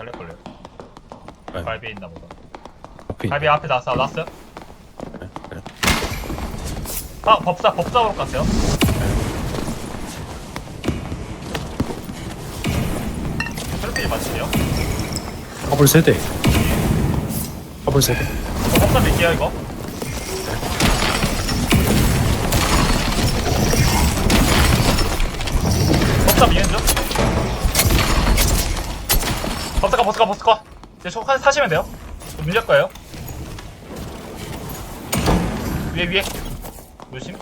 달릴걸요. 네. 갈비에 있나 보다. 앞에 갈비 앞에 나왔어, 나왔어요? 있네. 네. 아, 법사, 법사로 갔어요. 트로필 맞추세요. 더블 세대. 더블 세대. 저 법사 낼게요, 이거. 법사가, 법사가, 법사가. 이제 저 사시면 돼요. 저 밀릴 거예요. 위에, 위에. 조심.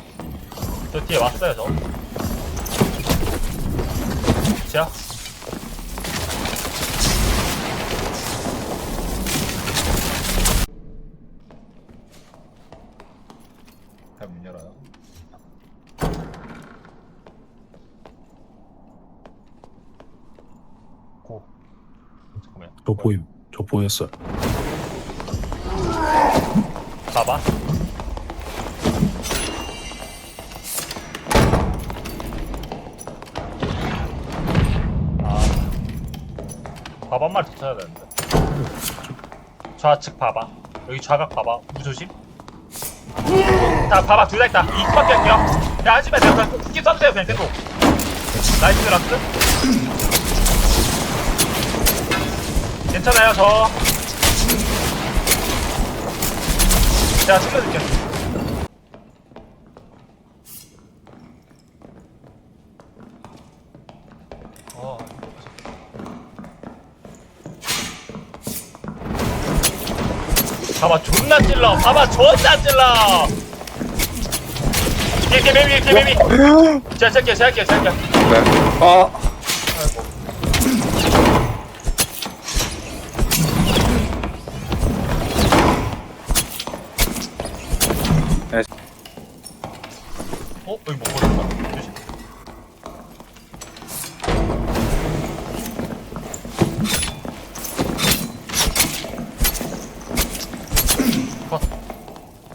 저 뒤에 왔어요, 저. 자. 잘문 열어요. 고. 잠깐만. 저 보임. 저 보였어요. 봐봐. 아. 봐봐 한 마리 더 찾아야 되는데. 좌측 봐봐. 여기 좌각 봐봐. 무조심. 자, 봐봐. 둘 다 있다. 이거밖에 할게요. 야. 내가 그냥 후기 써주세요. 그냥 계속. 나이스 라스. 괜찮아요, 저. 제가 챙겨줄게요. 어, 봐봐, 존나 찔러. 봐봐, 존나 찔러. 이렇게 매미, 이렇게 매미. 제가 할게요, 제가 할게요. 네. 아,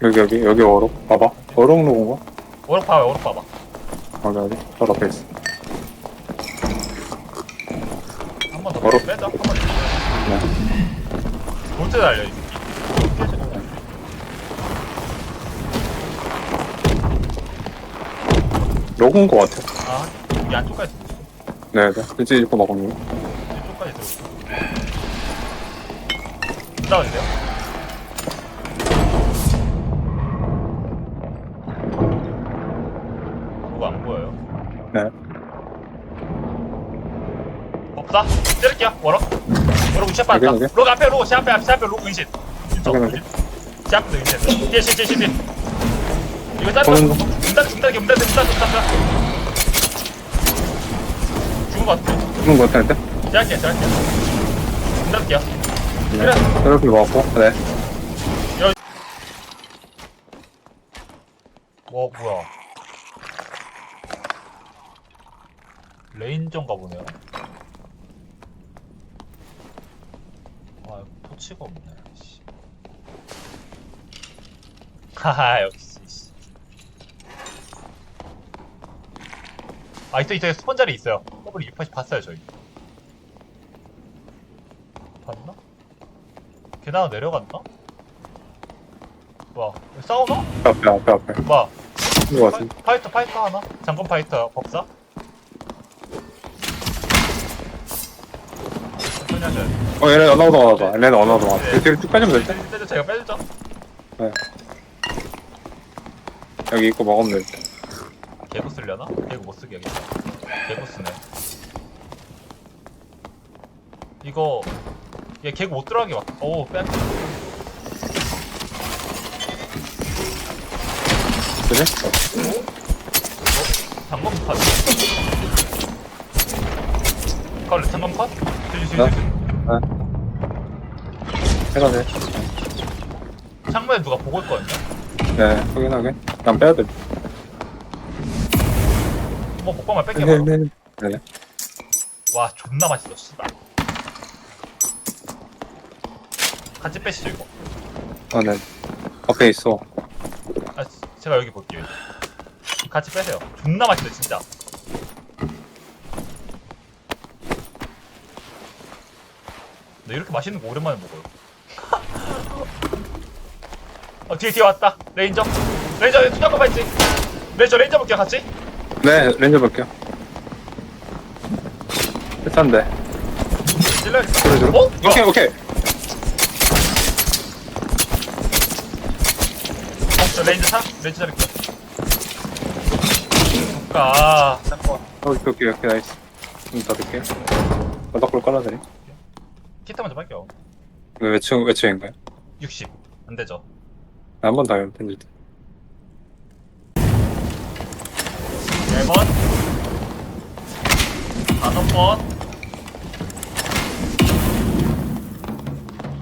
여기, 여기, 여기 어록. 봐봐. 어록 로고인가? 오락 봐봐, 오락 봐봐. 어디, 어디? 저 앞에 있어. 한 번더 어록. 빼자. 한 번 더. 네. 볼트 달려, 이 새끼. 로고인 것 같아. 아, 이 안쪽까지 들어있어. 네, 네. 이제 입고 나가면. 이쪽까지 들어있어. 나와주세요. 때릴게요, 워럭. 워럭 위치 빠졌다. 여기, 여기? 로그 앞에 로그, 제 앞에, 앞에, 제 앞에 로그 의신. 여기, 여기. 제 앞에도 의신. 뒤에 실, 뒤에. 이거 짧아. 보는 거? 문단, 문단, 문단, 문단, 문단. 죽은 것 같아. 죽는 것 같은데? 제가 할게요, 제가 할게요. 문단 할게요. 네. 그래. 이렇게 먹었고, 네. 와, 뭐야. 레인저인가 보네요. 아, 토치가 없네. 씨. 하하, 역시. 씨. 아, 있어, 있어. 스폰 자리 있어요. 더블 280 봤어요, 저희. 봤나? 계단 내려갔나? 와, 싸우나? 앞에, 앞에, 앞에. 같은. 파이터 파이터 하나? 장군 파이터 법사? 어, 얘네 언어도 언어도. 얘네 언어도 와. 네. 뒤로 쭉 빼주면? 빼- 빼줘 제가 빼주죠. 여기 입고 먹으면 될 듯. 개구 쓰려나? 개구 못 쓰게 하겠다. 개구 쓰네. 이거 얘 개구 못 들어가게 막. 오 빼. 그래? 장검 컷. 컬 장검 컷? 들리 네. 들리. 해가 돼. 창문에 누가 보고 있거든요. 네, 확인하게. 난 빼야 돼. 한번 목방만 뺄게요. 네, 바로. 네. 네. 와 존나 맛있어 씨발 같이 빼시죠 이거 아, 네. 앞에 있어. 아 제가 여기 볼게요 같이 빼세요 존나 맛있어 진짜 나 이렇게 맛있는 거 오랜만에 먹어요. 어 뒤에 뒤에 왔다. 레인저. 레인저 투자거 있지. 레인저 레인저 볼게요 같이. 네 렌즈 볼게요 찔러야겠다. 그래 어? 오케이 오케이 어, 저 레인저 차? 레인저 잡을게. 아, 잠깐. 오케이 오케이 오케이 나이스 좀 닫을게요 바닥불 깔아드림 키트 먼저 할게요. 이거 외층 외층인가요? 60. 안 되죠. 한번 더 해요 던질 때 4번. 다섯 번.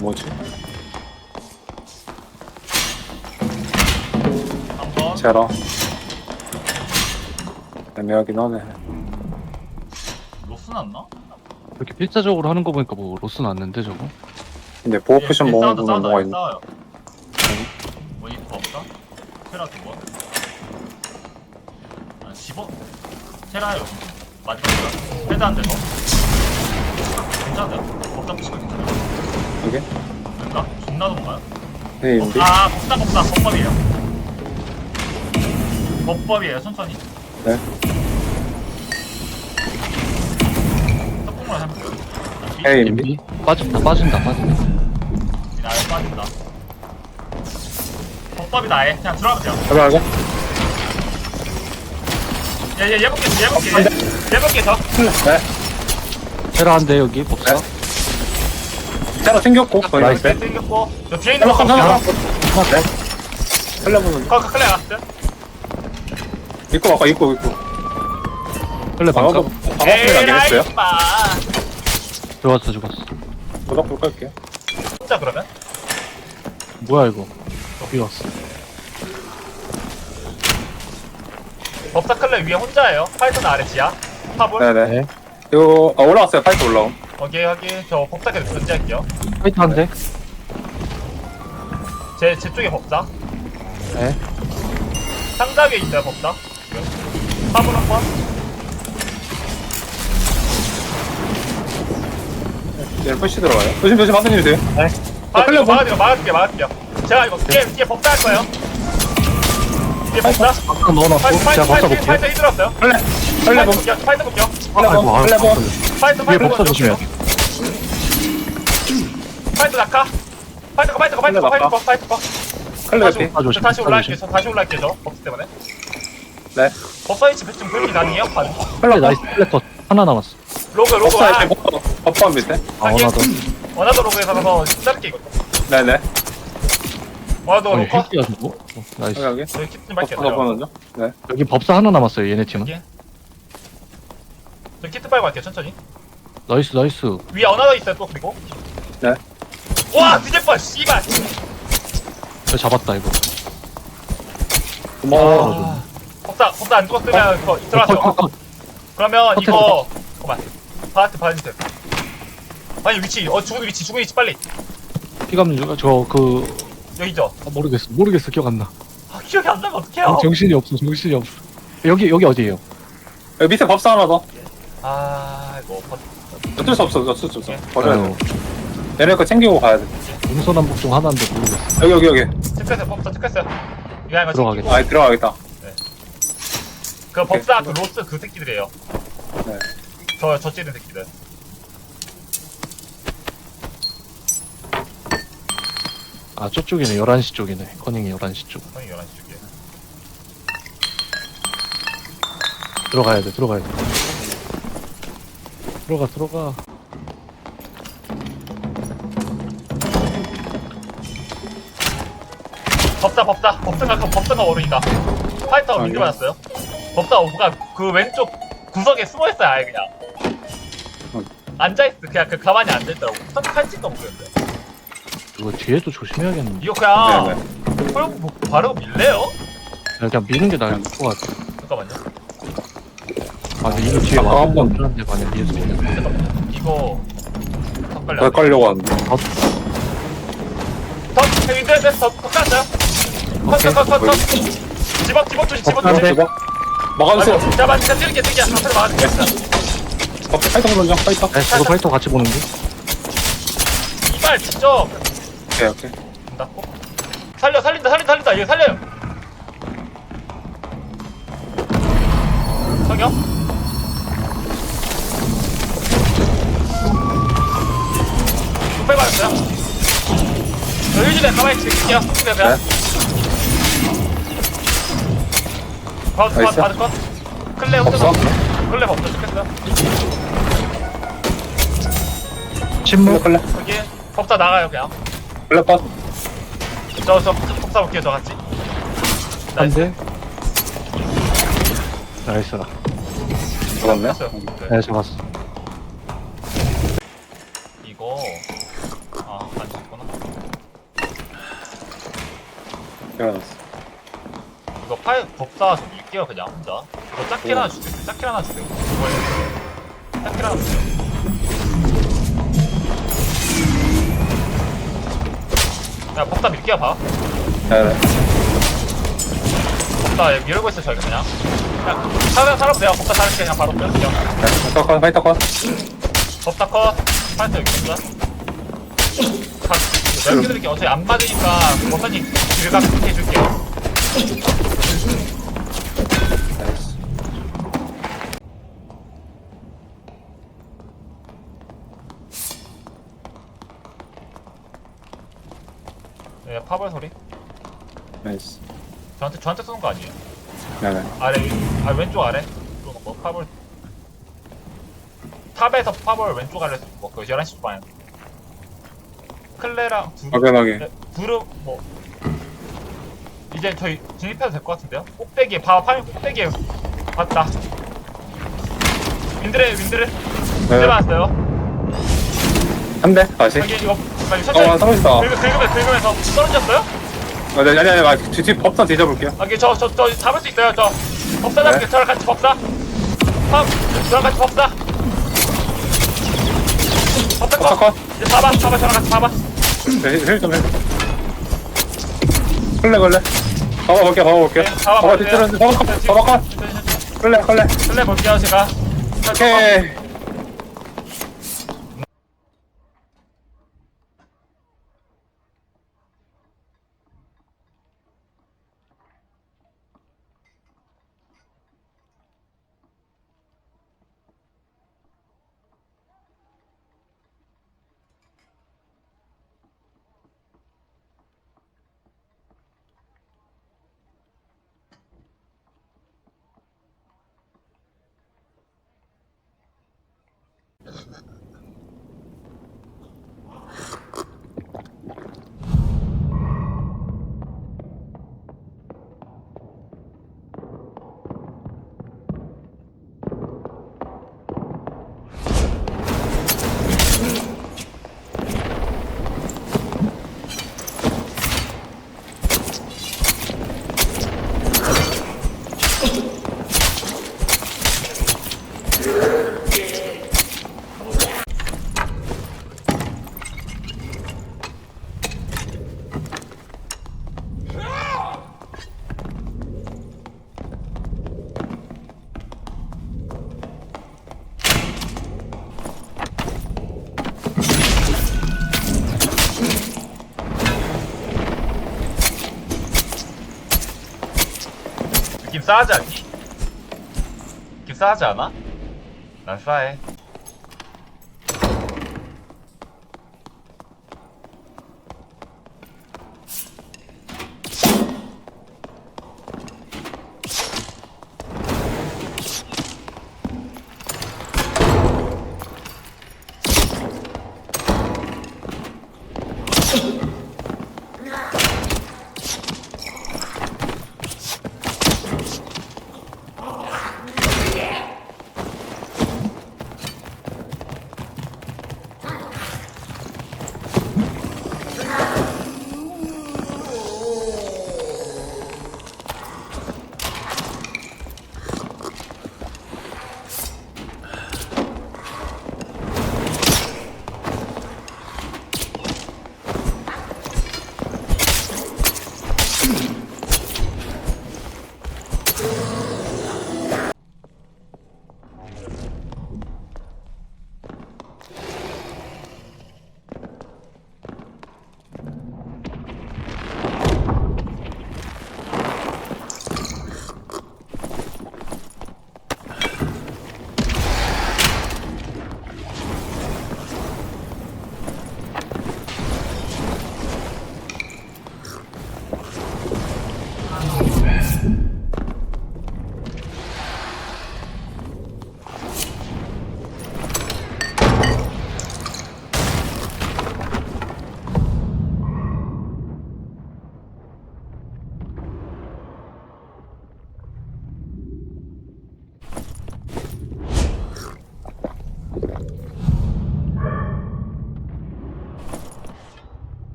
뭐지? 한 번. 제라 애매하긴 하네 로스 났나? 이렇게 필자적으로 하는 거 보니까 뭐 로스 났는데 저거? 근데 보호 예, 포션 예, 먹는 싸운다, 분은 뭐가 예, 있나? 싸워요. 모니터 없다? 테라 두 번. 아, 10원? 테라 여기. 마지막 테라 한대 더. 괜찮아요. 법사 부시고 괜찮아요. 이게? 된다? 존나 넘어가요? 네 인디 아, 법사, 법사. 법법이에요. 법법이에요, 천천히. 네 떡국물. 헤이 인디 MB? 빠진다 빠진다 빠진다 나에 빠진다. 법법이 나에. 그냥 들어가면 돼요. 해봐야죠 얘, 얘, 얘 볼게, 얘 볼게. 얘 볼게, 더. 네 테라 한대 여기 법사 제라 챙겼고 거의 나이스. 나이스 네, 생겼고. 저 뒤에 있는 거 하나 하나 볼게요. 하나 네 살려보는 거, 거, 클레 갔어. 입고 아까 입고 입고 원래 방어도 방금 방어풀이 안 되겠어요? 마. 들어왔어 죽었어 바닥불 깔게요 혼자 그러면? 뭐야 이거 어디 갔어 법사 클레 위에 혼자예요. 파이썬 아래 지하. 파볼. 네네 네 이거 아 올라왔어요 파이트 올라옴 오케이, 확인. 저 법사 계속 견제할게요. 파이트 한 대 제, 제 쪽에 법사. 네 상자 위에 있어요, 법사. 지금. 파볼 한 번. 얘는 푸시 들어가요 조심 조심 한번 주세요 네. 막아줄게요, 막아줄게요, 막아줄게요, 막아줄게요. 제가 이거 뒤에, 뒤에 법사 할 거예요. 뒤에 법사. 아까 넣어놨고 제가 법사 파이썬, 볼게요 파이썬 힘들었어요. 플레 플레 파이썬 본 볼게요, 파이썬 볼게요. 아이고 본아 플레 본 파이썬, 위에 파이썬 법사 조심해요 파이터 낙하. 파이터 거, 파이터 거, 파이터 거, 파이터 거, 파이터 거. 클레 다시, 피 아, 조심, 저 다시 아, 올라갈게요. 조심. 저 다시 올라갈게요. 저 법스 때문에. 네 법사 위치 배좀 그렇게 가능해요? 반. 플레 나이스 컷 하나 남았어 로그, 로그. 아, 이제 법사 밑에 아 하긴. 원하더 원하더 로그에서 가서 짧게 이거. 네네 원하더 아니 주고 어, 나이스 여기 법사 할게요. 보는 중 네. 여기 법사 하나 남았어요 얘네 팀은 예. 저 키트 빨고 갈게요. 천천히. 나이스 나이스 위에 원하더 있어요. 또 그리고. 네. 와, 뻔. 씨발. 저 잡았다 이거 고마워 아, 법사, 법사 안 죽었으면 그거 들어가서. 컷, 컷, 컷. 그러면 이거. 잠깐만. 바한테 봐주세요. 아니 위치, 어 죽은 위치, 죽은 위치 빨리. 피감는 중 저그 여기죠. 아, 모르겠어. 모르겠어. 기억 안 나. 아, 기억이 안 나면 어떡해요? 정신이 없어. 정신이 없어. 여기 여기 어디에요? 여기 밑에 법사 하나 더. 아, 이거 버- 어쩔 수 없어. 어쩔 수 없어. 예. 버려야 돼. 얘네 거 챙기고 가야 돼. 동서남북 중 하나인데 모르겠어. 여기 여기 여기. 체크했어요, 법사 체크했어요. 거 들어가겠다. 아 들어가겠다. 그 법사 그 로스 그 새끼들이에요. 네. 저, 저 찌는 새끼들. 아 저쪽이네 11시 쪽이네 커닝이 11시 쪽 형이 11시 쪽에. 들어가야 돼 들어가야 돼 들어가 들어가 법사, 법사. 법사가, 그 법사가 어른이다. 파이터가 아, 민지 예. 받았어요. 법사 오브가 그 왼쪽 구석에 숨어있어요, 아예 그냥. 어. 앉아있어. 그냥 그 가만히 앉아있더라고. 딱 칼집도 모르겠어요. 이거 뒤에도 조심해야겠는데 이거 그냥. 뭐 바르고 밀래요? 그냥 미는 게 나을 것 같아 잠깐만요. 아 근데 이거 뒤에 아까 와서 한 번. 한데 만약 뒤에서 미는 잠깐만요. 이거. 덧갈려. 더 깔려고 하는데 덧, 윈드, 윈드, 덧, 덧 깔았어요. 컷, 컷, 컷, 컷, 컷. 집어, 집어 조심, 집어 안 조심. 막아주세요 아이고, 잠깐만, 진짜 찌르게, 찌르게. 앞으로 막아줄게. 법사 파이터 보는 중 파이터? 네 저도 파이터 같이 보는 게 씨발 진짜. 오케이 오케이. 문 닫고. 살려 살린다 살린다 살린다. 얘 살려요. 석영 뚝배 맞았어요 저 일주일에 가만히 있을게요. 뚝배 그냥. 바드 바드 나이스. 바드 컷 클레 없어? 혼자 클레 없어. 죽겠어요 침묵. 끌래 여기 법사 나가요 그냥 끌래 컷. 저저 법사 볼게요 저 같이. 나이스. 나이스. 잡았네? 네. 네 잡았어. 이거 아안 죽구나. 태어났어. 이거 파일 법사 좀 밀게요 그냥 혼자. 이거 짝길 하나 주세요. 짝길 하나 주세요. 이거. 짝길 하나 주세요 야 법사 밀게요 봐. 네네 법사 얘 밀고 있어 저희가 그냥. 그냥 살아 살아보세요. 법사 살릴게 그냥 바로 빼요. 그냥 파이터 컷 파이터 컷 파이터 여기 각 넓게 드릴게요. 어차피 안 맞으니까 법사님 길각 해줄게요 나이스 네 파벌 소리? 나이스. 저한테 저한테 쏘는 거 아니에요? 네네. 아래 아 왼쪽 아래? 쏘는 거 파벌. 탑에서 파벌 왼쪽 아래 쏘는 거 그 11시 방향 클레랑 두 확연하게 네, 두루 뭐. 이제 저희 진입해도 될 것 같은데요? 꼭대기에 바 파면 꼭대기에 봤다. 윈드레 윈드레. 윈드레 네. 맞았어요. 한 대? 다시? 여기 이거 어 천천히. 서있다. 긁으, 긁으면서 긁으면서 떨어졌어요? 아니 아니 아니 아니 뒤 법사 뒤져볼게요. 여기 저저 저 잡을 수 있어요 저. 법사 잡을게 네. 저랑 같이 법사. 팝 저랑 같이 법사. 법사 컷. 컷. 이제 봐봐 봐봐 저랑 같이 봐봐 힐좀힐 끌래 끌래. 봐봐 볼게 봐봐 볼게. 네, 봐봐 봐봐 뒤뜰었는데 봐봐 컷 봐봐 컷 끌래 끌래. 클레 볼게요 제가. 오케이 느낌 싸하지 않니? 느낌 싸하지 않아? 난 싸해